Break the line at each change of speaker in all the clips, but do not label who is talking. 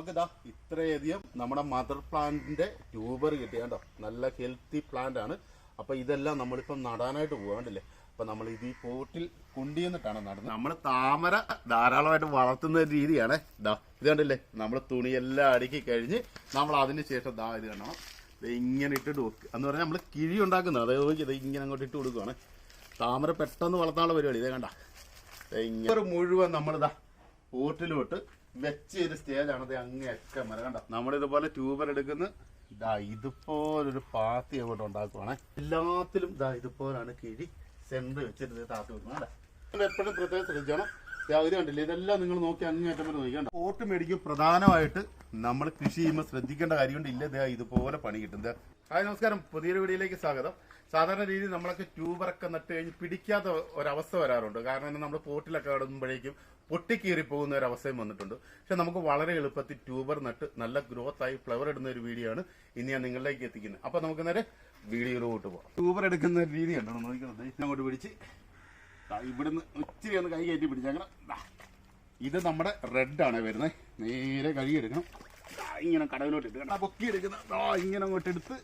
നമുക്കിതാ ഇത്രയധികം നമ്മുടെ മദർ പ്ലാന്റിന്റെ ട്യൂബർ കിട്ടി. കണ്ടോ? നല്ല ഹെൽത്തി പ്ലാന്റ് ആണ്. അപ്പൊ ഇതെല്ലാം നമ്മളിപ്പം നടാനായിട്ട് പോകാണ്ടില്ലേ അപ്പൊ നമ്മൾ ഇത് ഈ പോട്ടിൽ കൊണ്ടുവന്നിട്ടാണ് നടുന്നത്. നമ്മൾ താമര ധാരാളമായിട്ട് വളർത്തുന്ന ഒരു രീതിയാണ്. ഇതാ ഇത് കണ്ടില്ലേ? നമ്മൾ തുണിയെല്ലാം അടുക്കി കഴിഞ്ഞ് നമ്മൾ അതിന് ശേഷം ദാ ഇത് കാണണം ദേ ഇങ്ങനെ ഇട്ടിട്ട് വെക്കുക എന്ന് പറഞ്ഞാൽ നമ്മൾ കിഴി ഉണ്ടാക്കുന്നത്. അതായത് നോക്കി ഇത് ഇങ്ങനെ അങ്ങോട്ട് ഇട്ട് കൊടുക്കുവാണ്. താമര പെട്ടെന്ന് വളർത്താനുള്ള പരിപാടി. ഇതേ കണ്ട. ഇങ്ങനെ. മുഴുവൻ നമ്മളിതാ പോട്ടിലോട്ട് വെച്ച ഒരു സ്റ്റേജാണ് അത് അങ്ങനെയൊക്കെ മര കണ്ട? നമ്മളിതുപോലെ ട്യൂബർ എടുക്കുന്ന. ഇതാ ഇതുപോലൊരു പാത്തി അങ്ങോട്ട് ഉണ്ടാക്കുവാണ്. എല്ലാത്തിലും ഇതാ ഇതുപോലാണ് കിഴി സെന്റർ വെച്ചിട്ട് താത്തി കണ്ട? എപ്പോഴും പ്രത്യേകം ശ്രദ്ധിക്കണം ഇത് കണ്ടില്ല? ഇതെല്ലാം നിങ്ങൾ നോക്കി അങ്ങേറ്റം വരെ നോക്കിക്കണ്ട പോട്ട് മേടിക്കും. പ്രധാനമായിട്ട് നമ്മൾ കൃഷി ചെയ്യുമ്പോൾ ശ്രദ്ധിക്കേണ്ട കാര്യമുണ്ട്. ഇല്ല ഇതേ ഇതുപോലെ പണി കിട്ടും. ദേ. ഹായ് നമസ്കാരം. പുതിയൊരു വീഡിയോയിലേക്ക് സ്വാഗതം. സാധാരണ രീതിയിൽ നമ്മളൊക്കെ ട്യൂബറൊക്കെ നട്ട് കഴിഞ്ഞ് പിടിക്കാത്ത ഒരവസ്ഥ വരാറുണ്ട്. കാരണം നമ്മൾ പോട്ടിലൊക്കെ ഇടുമ്പോഴേക്കും പൊട്ടിക്കീറി പോകുന്ന ഒരു അവസ്ഥയും വന്നിട്ടുണ്ട്. പക്ഷെ നമുക്ക് വളരെ എളുപ്പത്തിൽ ട്യൂബർ നട്ട് നല്ല ഗ്രോത്ത് ആയി ഫ്ലവർ ഇടുന്ന ഒരു വീഡിയോ ആണ് ഇനി ഞാൻ നിങ്ങളിലേക്ക് എത്തിക്കുന്നത്. അപ്പൊ നമുക്ക് നേരെ വീഡിയോയിലോട്ട് പോകാം. ട്യൂബർ എടുക്കുന്ന ഒരു രീതി ഉണ്ടോ നോക്കുന്നത് അങ്ങോട്ട് പിടിച്ച്. ഇവിടുന്ന് ഒത്തിരി ഒന്ന് കൈ കയറ്റി പിടിച്ചാൽ. ഇത് നമ്മുടെ റെഡ് ആണ് വരുന്നത് നേരെ കഴുകി എടുക്കണം. ദാ ഇങ്ങനെ കടവിലോട്ട് ഇട്ട് പൊക്കി എടുക്കുന്ന ഇങ്ങനെ അങ്ങോട്ട് എടുത്ത്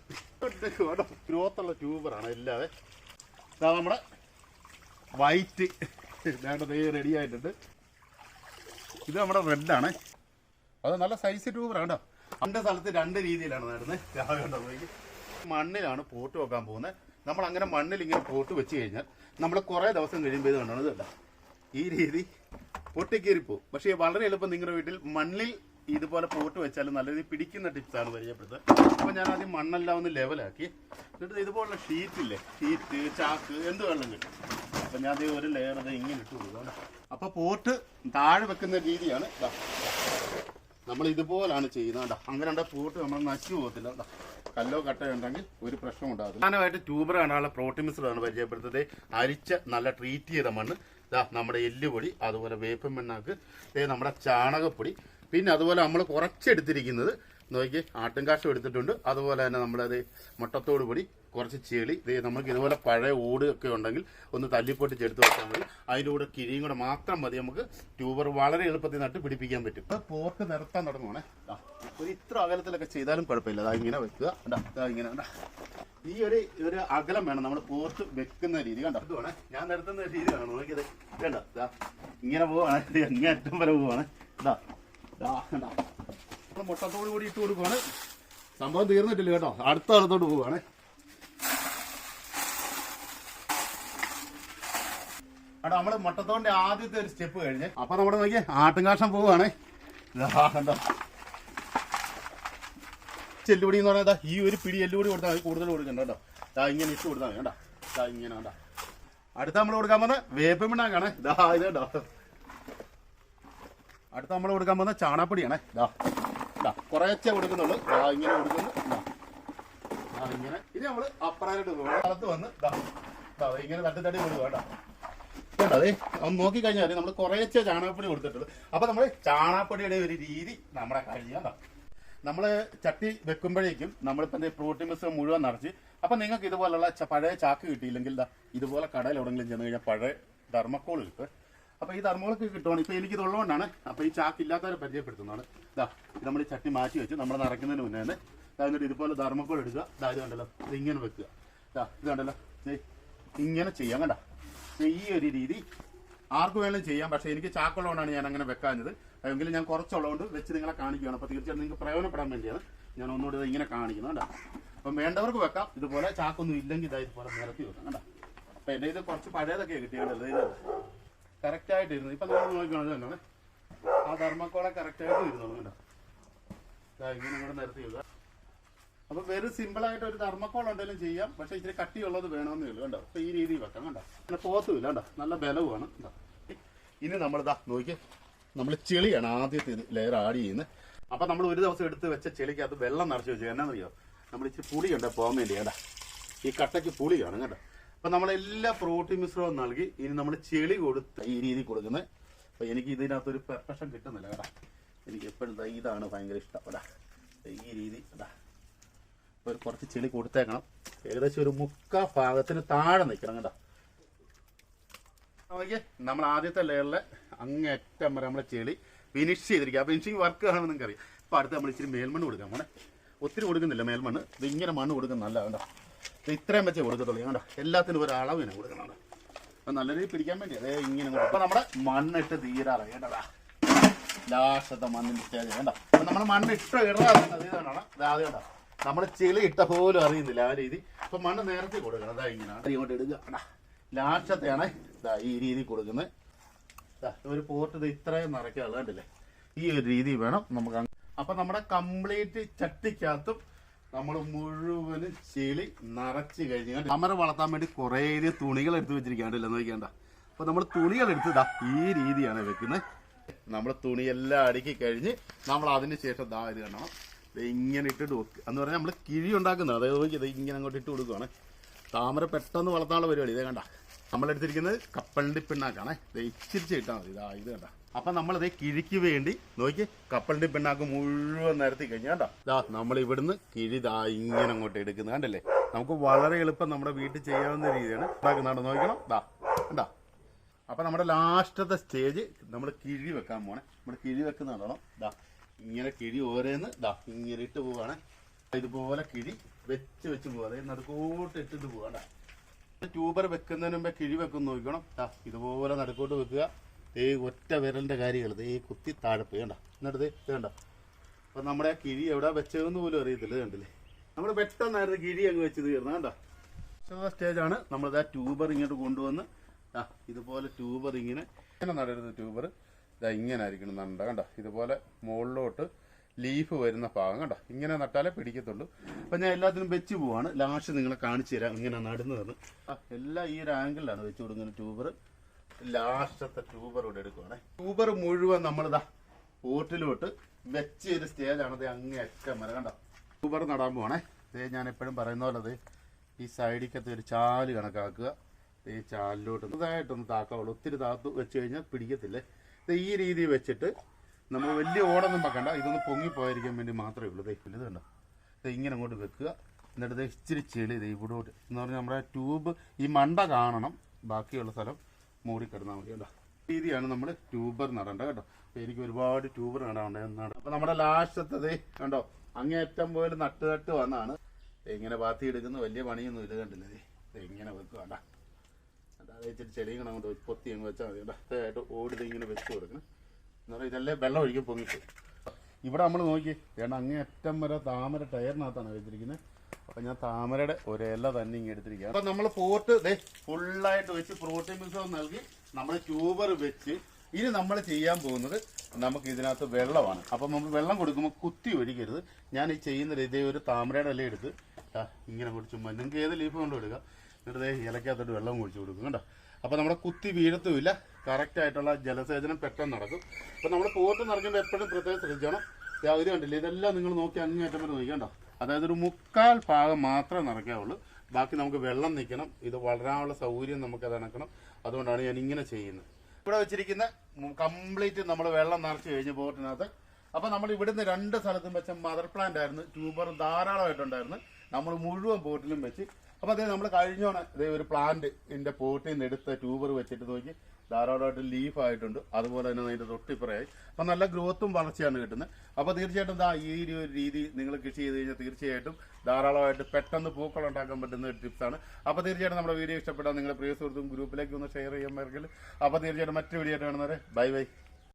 ഗ്രോത്തുള്ള ട്യൂബറാണ് ഇല്ലാതെ. ഇതാ നമ്മുടെ വൈറ്റ് വേണ്ട റെഡി ആയിട്ടുണ്ട്. ഇത് നമ്മുടെ റെഡാണ് അത് നല്ല സൈസ് ട്യൂബറാണ് കേട്ടോ അതിന്റെ സ്ഥലത്ത് രണ്ട് രീതിയിലാണ് നടുന്നത്. രാവിലെ നോക്കി? മണ്ണിലാണ് പോട്ട് വെക്കാൻ പോകുന്നത്. നമ്മൾ അങ്ങനെ മണ്ണിൽ ഇങ്ങനെ പോട്ട് വെച്ച് കഴിഞ്ഞാൽ നമ്മൾ കുറേ ദിവസം കഴിയുമ്പോൾ ഇത് കണ്ടോ? ഇതല്ല ഈ രീതി പൊട്ടിക്കേറിപ്പോവും പക്ഷേ വളരെ എളുപ്പം നിങ്ങളുടെ വീട്ടിൽ മണ്ണിൽ ഇതുപോലെ പോട്ട് വെച്ചാൽ നല്ല രീതിയിൽ പിടിക്കുന്ന ടിപ്സാണ് പരിചയപ്പെടുത്തുന്നത് അപ്പോൾ ഞാൻ ആദ്യം മണ്ണെല്ലാം ഒന്ന് ലെവലാക്കി എന്നിട്ട് ഇതുപോലുള്ള ഷീറ്റില്ലേ ഷീറ്റ് ചാക്ക് എന്ത് വെള്ളം കിട്ടും. അപ്പം ഞാൻ അതേ ഒരു ലെയർ അത് ഇങ്ങനെ ഇട്ട് കൊടുക്കാം അപ്പോൾ പോട്ട് താഴെ വെക്കുന്ന രീതിയാണ്. നമ്മൾ ഇതുപോലാണ് ചെയ്യുന്നത് കേട്ടോ. അങ്ങനെ ഉണ്ടെങ്കിൽ പോട്ട് നമ്മൾ നശിച്ചു പോകത്തില്ല. കേട്ടോ കല്ലോ കട്ടയോ ഉണ്ടെങ്കിൽ ഒരു പ്രശ്നം ഉണ്ടാകും പ്രധാനമായിട്ട് ട്യൂബർ കാണാനുള്ള പ്രോട്ടീൻ മിശ്രമാണ് പരിചയപ്പെടുത്തത്. അരിച്ച നല്ല ട്രീറ്റ് ചെയ്ത മണ്ണ്. നമ്മുടെ എല്ലുപൊടി അതുപോലെ വേപ്പൻ മണ്ണാക്ക് നമ്മുടെ ചാണകപ്പൊടി പിന്നെ അതുപോലെ നമ്മൾ കുറച്ചെടുത്തിരിക്കുന്നത് നോക്കി ആട്ടുംകാശം എടുത്തിട്ടുണ്ട്. അതുപോലെ തന്നെ നമ്മളത് മുട്ടത്തോട് പൊടി കുറച്ച് ചെളി. നമുക്ക് ഇതുപോലെ പഴയ ഓട് ഒക്കെ ഉണ്ടെങ്കിൽ ഒന്ന് തല്ലിപ്പൊട്ടിച്ച് എടുത്ത് വെച്ചാൽ മതി. അതിന്റെ കൂടെ കിഴിയും കൂടെ മാത്രം മതി നമുക്ക്. ട്യൂബർ വളരെ എളുപ്പത്തിൽ നട്ട് പിടിപ്പിക്കാൻ പറ്റും. പോർക്ക് നിർത്താൻ തുടങ്ങുവാണേ. ഒരു ഇത്ര അകലത്തിലൊക്കെ ചെയ്താലും കുഴപ്പമില്ല. അതാ ഇങ്ങനെ വെക്കുക. അതാ ഇങ്ങനെ. ഈ ഒരു ഒരു അകലം വേണം. നമ്മൾ പോർത്ത് വെക്കുന്ന രീതി. കണ്ടോ? ഇത് വേണേ ഞാൻ നിർത്തുന്ന രീതി വേണം നോക്കിയത്. കണ്ടോ? ഇങ്ങനെ പോവാണ്. ഇങ്ങനെ അറ്റം വരെ പോവാണ്. ഇതാ മുട്ടത്തോട് കൂടി ഇട്ട് കൊടുക്കുവാണ്. സംഭവം തീർന്നിട്ടില്ല കേട്ടോ. അടുത്ത അടുത്തോട്ട് പോവാണ് അവിടെ നമ്മൾ മുട്ടത്തോന്റെ ആദ്യത്തെ ഒരു സ്റ്റെപ്പ് കഴിഞ്ഞ് അപ്പൊ നമ്മുടെ നോക്കിയേ ആട്ടുംകാഷം ഇതാ കണ്ടോ? ചെല്ലുപൊടി എന്ന് പറഞ്ഞാൽ ഈ ഒരു പിടി എല്ലുപൊടി കൊടുത്താൽ മതി. കൂടുതൽ കൊടുക്കണ്ട കേട്ടോ. ദാ ഇങ്ങനെ ഇട്ട് കൊടുത്താൽ മതി. കേട്ടോ ദാ ഇങ്ങനെ കണ്ടോ? അടുത്ത നമ്മൾ കൊടുക്കാൻ പറഞ്ഞ വേപ്പൻ പിണ്ണാക്കാണ്. ദാ ഇത് കേട്ടോ അടുത്ത നമ്മൾ കൊടുക്കാൻ പോകുന്ന ചാണാപ്പൊടിയാണേ ഇതാ ദാ കുറേച്ചേ കൊടുക്കുന്നുള്ളൂ. ഇതാ ഇങ്ങനെ കൊടുക്കുന്നു. ദാ ഇങ്ങനെ. ഇത് നമ്മൾ അപ്പറായിട്ട് സ്ഥലത്ത് വന്ന് ദാ ഇങ്ങനെ തട്ടി തട്ടി കൊടുക്കുക കേട്ടോ. അതെ ഒന്ന് നോക്കി കഴിഞ്ഞാൽ നമ്മൾ കുറേച്ചേ ചാണകപ്പൊടി കൊടുത്തിട്ടുള്ളൂ. അപ്പൊ നമ്മൾ ചാണകപ്പൊടിയുടെ ഒരു രീതി നമ്മുടെ കഴിയാം നമ്മൾ ചട്ടി വെക്കുമ്പോഴേക്കും നമ്മളിപ്പോൾ എന്റെ പ്രോട്ടീൻ മിശ്രം മുഴുവൻ നിറച്ച് അപ്പം നിങ്ങൾക്ക് ഇതുപോലുള്ള പഴയ ചാക്ക് കിട്ടിയില്ലെങ്കിൽ ഇതുപോലെ കടയിൽ എവിടെയെങ്കിലും ചെന്ന് കഴിഞ്ഞാൽ പഴയ ധർമ്മക്കോൾ കിട്ടും. അപ്പൊ ഈ തർമോളൊക്കെ കിട്ടുവാണ്. ഇപ്പൊ എനിക്ക് ഇതുള്ളതുകൊണ്ടാണ് അപ്പൊ ഈ ചാക്ക് ഇല്ലാത്തവരെ പരിചയപ്പെടുത്തുന്നതാണ്. ഇതാ ഇത് നമ്മൾ ഈ ചട്ടി മാറ്റി വെച്ച് നമ്മൾ നിറയ്ക്കുന്നതിന് മുന്നേ തന്നെ എന്നിട്ട് ഇതുപോലെ ധർമ്മക്കോൾ എടുക്കുക ഇത് കണ്ടല്ലോ. ഇത് ഇങ്ങനെ വെക്കുക. ദാ ഇത് കണ്ടല്ലോ. ഇങ്ങനെ ചെയ്യാം. കണ്ട? ഈ ഒരു രീതി ആർക്ക് വേണമെങ്കിലും ചെയ്യാം. പക്ഷേ എനിക്ക് ചാക്കുള്ളതുകൊണ്ടാണ് ഞാൻ അങ്ങനെ വെക്കാഞ്ഞത്. എങ്കിലും ഞാൻ കുറച്ചുള്ളതുകൊണ്ട് വെച്ച് നിങ്ങളെ കാണിക്കുകയാണ് അപ്പോൾ തീർച്ചയായിട്ടും നിങ്ങൾക്ക് പ്രയോജനപ്പെടാൻ വേണ്ടിയാണ് ഞാൻ ഒന്നുകൂടി ഇത് ഇങ്ങനെ കാണിക്കുന്നത്. കേട്ടോ അപ്പം വേണ്ടവർക്ക് വെക്കാം. ഇതുപോലെ ചാക്കൊന്നും ഇല്ലെങ്കിൽ ഇതാ ഇതുപോലെ നിരത്തി വെക്കാം. കേട്ടോ അപ്പം എന്റെ ഇത് കുറച്ച് പഴയതൊക്കെ കിട്ടിയതല്ലേ ഇത് കറക്റ്റായിട്ട് ഇരുന്നു ഇപ്പം നമ്മൾ നോക്കണം തന്നെ. ആ ധർമ്മക്കോളെ കറക്റ്റായിട്ട് ഇരുന്നോളൂ കേട്ടോ. ഇങ്ങനെ ഇങ്ങോട്ട് നിരത്തി വെക്കുക അപ്പൊ വെറും സിമ്പിൾ ആയിട്ട് ഒരു ധർമ്മക്കോൾ എന്തെങ്കിലും ചെയ്യാം. പക്ഷെ ഇച്ചിരി കട്ടിയുള്ളത് വേണമെന്നേ ഉള്ളൂ കണ്ടോ അപ്പൊ ഈ രീതി വെക്കാം കണ്ടോ പിന്നെ പോത്തുമില്ല കണ്ടോ നല്ല ബലവുമാണ് കണ്ടോ ഇനി നമ്മൾ ഇതാ നോക്കിയേ. നമ്മൾ ചെളിയാണ് ആദ്യത്തെ ലെയർ ആഡ് ചെയ്യുന്നത് അപ്പൊ നമ്മൾ ഒരു ദിവസം എടുത്ത് വെച്ച ചെളിക്ക് അത് വെള്ളം നിറച്ച് വെച്ചു എന്നാന്നറിയോ നമ്മൾ ഇച്ചിരി പുളിയുണ്ട് പോകാൻ വേണ്ടി കേട്ടാ. ഈ കട്ടയ്ക്ക് പുളിയാണ് കേട്ടോ. അപ്പൊ നമ്മൾ എല്ലാ പ്രോട്ടീൻ മിശ്രവും നൽകി ഇനി നമ്മൾ ചെളി കൊടുത്ത് ഈ രീതി കൊടുക്കുന്നത്. അപ്പൊ എനിക്ക് ഇതിനകത്ത് ഒരു പെർഫെക്ഷൻ കിട്ടുന്നില്ല കേട്ടാ. എനിക്ക് എപ്പോഴും ഇതാണ് ഭയങ്കര ഇഷ്ടം. കേട്ടാ ഈ രീതി കേട്ടാ ഒരു കുറച്ച് ചെളി കൊടുത്തേക്കണം. ഏകദേശം ഒരു മുക്കാ ഭാഗത്തിന് താഴെ നിൽക്കണം കേട്ടോ. നോക്കിയേ നമ്മൾ ആദ്യത്തെ ലെയറിലെ അങ്ങേറ്റം വരെ നമ്മളെ ചെളി ഫിനിഷ് ചെയ്തിരിക്കുക. ആ ഫിനിഷിങ് വർക്ക് ആണെന്ന് നിങ്ങൾക്ക് അറിയാം അപ്പൊ അടുത്ത് നമ്മൾ ഇച്ചിരി മേൽമണ്ണ് കൊടുക്കാം മോനെ. ഒത്തിരി കൊടുക്കുന്നില്ല മേൽമണ്ണ്. ഇങ്ങനെ മണ്ണ് കൊടുക്കുന്ന നല്ല ഇത് ഇത്രയും വെച്ചേ കൊടുക്കത്തുള്ളൂ കണ്ടോ എല്ലാത്തിനും ഒരു അളവിനെ കൊടുക്കണം അപ്പം നല്ല രീതിയിൽ പിടിക്കാൻ വേണ്ടി. അതേ ഇങ്ങനെ അപ്പൊ നമ്മുടെ മണ്ണിട്ട് തീരാറായി കേട്ടതാ ലാസ്റ്റത്തെ മണ്ണിന് സ്റ്റേജ് വേണ്ട അപ്പൊ നമ്മൾ മണ്ണ് ഇടാതെ കേട്ടോ നമ്മൾ ചെളി ഇട്ട പോലും അറിയുന്നില്ല ആ രീതി. അപ്പൊ മണ്ണ് നേരത്തെ കൊടുക്കണം. അതാ ഇങ്ങനെ. ഇങ്ങോട്ട് ഇടുക കണ്ടാ? ലാസ്റ്റത്തെയാണ് ഈ രീതി കൊടുക്കുന്നത്. ഒരു പോർട്ട് ഇത് ഇത്രയും നിറയ്ക്കാനുള്ള കണ്ടില്ലേ? ഈ ഒരു രീതി വേണം നമുക്ക് അപ്പൊ നമ്മുടെ കംപ്ലീറ്റ് ചട്ടിക്കകത്തും നമ്മൾ മുഴുവനും ചെളി നിറച്ച് കഴിഞ്ഞാൽ അമര വളർത്താൻ വേണ്ടി കുറേ തുണികൾ എടുത്ത് വെച്ചിരിക്കാണ്ടല്ലോ നോക്കിയാണ്ട അപ്പൊ നമ്മൾ തുണികൾ എടുത്തതാ ഈ രീതിയാണ് വെക്കുന്നത്. നമ്മൾ തുണിയെല്ലാം അടുക്കി കഴിഞ്ഞ് നമ്മൾ അതിന് ശേഷം ദാ ഇത് കാണണം ദേ ഇങ്ങനെ ഇട്ടിട്ട് വെക്കുക എന്ന് പറഞ്ഞാൽ നമ്മൾ കിഴി ഉണ്ടാക്കുന്നത്. അതായത് നോക്കി ഇത് ഇങ്ങനെ അങ്ങോട്ട് ഇട്ട് കൊടുക്കുവാണ്. താമര പെട്ടെന്ന് വളർത്താനുള്ള പരിപാടി. ഇതേ കണ്ട. നമ്മളെടുത്തിരിക്കുന്നത് കപ്പലിന്റെ പിണ്ണാക്കാണേ. ഇത് ഇച്ചിരിച്ച് ഇട്ടാൽ മതി. ഇതാ ഇത് കണ്ട. അപ്പൊ നമ്മളിത് കിഴിക്ക് വേണ്ടി നോക്കി കപ്പലിന്റെ പിണ്ണാക്ക് മുഴുവൻ നിരത്തി കഴിഞ്ഞാൽ കേട്ടോ നമ്മൾ ഇവിടുന്ന് കിഴി ദാ ഇങ്ങനെ അങ്ങോട്ട് എടുക്കുന്നത് കണ്ടല്ലേ? നമുക്ക് വളരെ എളുപ്പം നമ്മുടെ വീട്ടിൽ ചെയ്യാവുന്ന രീതിയാണ്. ഉണ്ടാക്കുന്നുണ്ട് നോക്കണം. ദാ കണ്ടാ? അപ്പൊ നമ്മുടെ ലാസ്റ്റത്തെ സ്റ്റേജ് നമ്മൾ കിഴി വെക്കാൻ പോണേ. നമ്മൾ കിഴി വെക്കുന്നതാണോ ദാ ഇങ്ങനെ കിഴി ഓരേന്ന് ദാ ഇങ്ങനെ ഇട്ട് പോവാണ്. ഇതുപോലെ കിഴി വെച്ച് വെച്ച് പോവാ. അതായത് നടുക്കോട്ട് ഇട്ടിട്ട് പോവാണ്ട ട്യൂബർ വെക്കുന്നതിന് മുമ്പേ കിഴി വെക്കുന്ന നോക്കണം. ദാ ഇതുപോലെ നടുക്കോട്ട് വെക്കുക. ഈ ഒറ്റ വിരലിന്റെ കാര്യങ്ങൾ ഈ കുത്തി താഴെ പോയി. കണ്ട? എന്നിട്ട് ദേ അപ്പം നമ്മുടെ കിഴി എവിടെ വെച്ചതെന്ന് പോലും അറിയത്തില്ല. കണ്ടില്ലേ? നമ്മൾ പെട്ടെന്നായിരുന്നു കിഴി അങ്ങ് വെച്ച് തീർന്ന കണ്ട? സ്റ്റേജാണ് നമ്മളിത് ആ ട്യൂബർ ഇങ്ങോട്ട് കൊണ്ടുവന്ന് ആ ഇതുപോലെ ട്യൂബർ ഇങ്ങനെ ഇങ്ങനെ നടരുത് ട്യൂബർ ഇതാ ഇങ്ങനെ ആയിരിക്കണം നടണ്ട കണ്ട? ഇതുപോലെ മുകളിലോട്ട് ലീഫ് വരുന്ന ഭാഗം. കണ്ട? ഇങ്ങനെ നട്ടാലേ പിടിക്കത്തുള്ളൂ. അപ്പം ഞാൻ എല്ലാത്തിനും വെച്ച് പോവാണ്. ലാസ്റ്റ് നിങ്ങളെ കാണിച്ചു തരാം. ഇങ്ങനെ നടുന്നതെന്ന്. ആ എല്ലാം ഈ ഒരു ആംഗിളിലാണ് വെച്ച് ട്യൂബർ ലാസ്റ്റത്തെ ട്യൂബർ ഇവിടെ എടുക്കുവാണേ. ട്യൂബർ മുഴുവൻ നമ്മളിതാ ഓട്ടിലോട്ട് വെച്ച ഒരു സ്റ്റേജാണ്. ഇത് അങ്ങേ അറ്റം വരെ കണ്ട? ട്യൂബർ നടാൻ പോവാണേ. ഇത് ഞാൻ എപ്പോഴും പറയുന്ന പോലെ അത് ഈ സൈഡിക്കത്തെ ഒരു ചാൽ കണക്കാക്കുക. ഈ ചാലിലോട്ട് ഇതായിട്ടൊന്ന് താക്കാവുള്ളൂ ഒത്തിരി താത്തു വെച്ച് കഴിഞ്ഞാൽ പിടിക്കത്തില്ലേ? ഇത് ഈ രീതിയിൽ വെച്ചിട്ട് നമ്മൾ വലിയ ഓടൊന്നും വെക്കണ്ട. ഇതൊന്ന് പൊങ്ങിപ്പോയിരിക്കാൻ വേണ്ടി മാത്രമേ ഉള്ളൂ. ഇത് കണ്ടോ? ഇത് ഇങ്ങനെ അങ്ങോട്ട് വെക്കുക. എന്നിട്ട് ഇത് ഇച്ചിരി ചെളി. ഇത് ഇവിടോട്ട്. എന്ന് പറഞ്ഞാൽ നമ്മുടെ ട്യൂബ് ഈ മണ്ട കാണണം. ബാക്കിയുള്ള സ്ഥലം മൂടിക്കിടന്നാൽ മതി കേട്ടോ. രീതിയാണ് നമ്മൾ ട്യൂബർ നടേണ്ടത് കേട്ടോ. അപ്പൊ എനിക്ക് ഒരുപാട് ട്യൂബർ നടണ്ടത് എന്നാണ്. അപ്പൊ നമ്മുടെ ലാസ്റ്റത്തത് കണ്ടോ? അങ്ങേറ്റം പോലെ നട്ട് നട്ട് വന്നാണ്. ഇങ്ങനെ പാത്തി എടുക്കുന്ന. വലിയ പണിയൊന്നും ഇത് കണ്ടില്ലേ ഇങ്ങനെ വെക്കുക കേട്ടോ അതായത് ഇച്ചിരി ചെടികൾ അങ്ങോട്ട് പൊത്തി അങ്ങ് വെച്ചാൽ മതി കേട്ടോ. ഓടി ഇങ്ങനെ വെച്ച് കൊടുക്കണം. എന്ന് പറഞ്ഞാൽ ഇതെല്ലാം വെള്ളം ഒഴിക്കും പൊങ്ങിട്ട് ഇവിടെ നമ്മൾ നോക്കി വേണ്ട അങ്ങേ അറ്റം വരെ താമര ടയറിനകത്താണ് വെച്ചിരിക്കുന്നത് അപ്പൊ ഞാൻ താമരയുടെ ഒരേല തന്നെ ഇങ്ങനെ എടുത്തിരിക്കുക അപ്പൊ നമ്മൾ പോർട്ട് ഫുള്ളായിട്ട് വെച്ച് പ്രോട്ടീൻ മിക്സർ നൽകി നമ്മൾ ട്യൂബർ വെച്ച് ഇനി നമ്മൾ ചെയ്യാൻ പോകുന്നത് നമുക്ക് ഇതിനകത്ത് വെള്ളമാണ്. അപ്പം നമ്മൾ വെള്ളം കൊടുക്കുമ്പോൾ കുത്തി ഒഴിക്കരുത്. ഞാൻ ഈ ചെയ്യുന്ന ഇതേ ഒരു താമരയുടെ ഇല എടുത്ത് ഇങ്ങനെ കുടിച്ചു നിങ്ങൾക്ക് ഏത് ലീഫ് കൊണ്ട് എടുക്കാം. എന്നിട്ട് ദേ ഇലക്കകത്തോട്ട് വെള്ളം കുടിച്ചു കൊടുക്കും കേട്ടോ അപ്പോൾ നമ്മുടെ കുത്തി വീഴത്തുമില്ല. കറക്റ്റ് ആയിട്ടുള്ള ജലസേചനം പെട്ടെന്ന് നടക്കും. അപ്പോൾ നമ്മൾ പോർട്ട് നിറയ്ക്കുമ്പോൾ എപ്പോഴും പ്രത്യേകം ശ്രദ്ധിക്കണം ഇത് കണ്ടില്ലേ? ഇതെല്ലാം നിങ്ങൾ നോക്കി അങ്ങേറ്റം വരെ നോക്കിക്കണ്ടോ അതായത് ഒരു മുക്കാൽ ഭാഗം മാത്രമേ നിറയ്ക്കാവുള്ളൂ ബാക്കി നമുക്ക് വെള്ളം നിൽക്കണം ഇത് വളരാനുള്ള സൗകര്യം നമുക്ക് ഇണക്കണം അതുകൊണ്ടാണ് ഞാൻ ഇങ്ങനെ ചെയ്യുന്നത്. ഇവിടെ വെച്ചിരിക്കുന്ന കംപ്ലീറ്റ് നമ്മൾ വെള്ളം നിറച്ച് കഴിഞ്ഞ് പോട്ടിനകത്ത് അപ്പോൾ നമ്മൾ ഇവിടുന്ന് രണ്ട് സ്ഥലത്തും വെച്ച മദർ പ്ലാന്റ് ആയിരുന്നു. ട്യൂബർ ധാരാളമായിട്ടുണ്ടായിരുന്നു. നമ്മൾ മുഴുവൻ പോട്ടിലും വെച്ച്. അപ്പോൾ അതേ നമ്മൾ കഴിഞ്ഞോണ ഇതേ ഒരു പ്ലാന്റ് ഇതിന്റെ പോട്ടിൽ നിന്ന് എടുത്ത ട്യൂബർ വെച്ചിട്ട് നോക്കി. ധാരാളമായിട്ട് ലീഫ് ആയിട്ടുണ്ട്. അതുപോലെ തന്നെ അതിന്റെ തൊട്ടിപ്പുറയായി. അപ്പൊ നല്ല ഗ്രോത്തും വളർച്ചയാണ് കിട്ടുന്നത്. അപ്പൊ തീർച്ചയായിട്ടും ദാ ഈ ഒരു രീതി നിങ്ങൾ കൃഷി ചെയ്ത് കഴിഞ്ഞാൽ തീർച്ചയായിട്ടും ധാരാളമായിട്ട് പെട്ടെന്ന് പൂക്കൾ ഉണ്ടാക്കാൻ പറ്റുന്ന ഒരു ടിപ്സാണ് അപ്പൊ തീർച്ചയായിട്ടും നമ്മുടെ വീഡിയോ ഇഷ്ടപ്പെട്ടാൽ നിങ്ങളുടെ പ്രിയ സുഹൃത്തും ഗ്രൂപ്പിലേക്ക് ഒന്ന് ഷെയർ ചെയ്യാൻ പറ്റില്ല അപ്പൊ തീർച്ചയായിട്ടും മറ്റു വീഡിയോ ആയിട്ട് കാണുന്നവരെ ബൈ ബൈ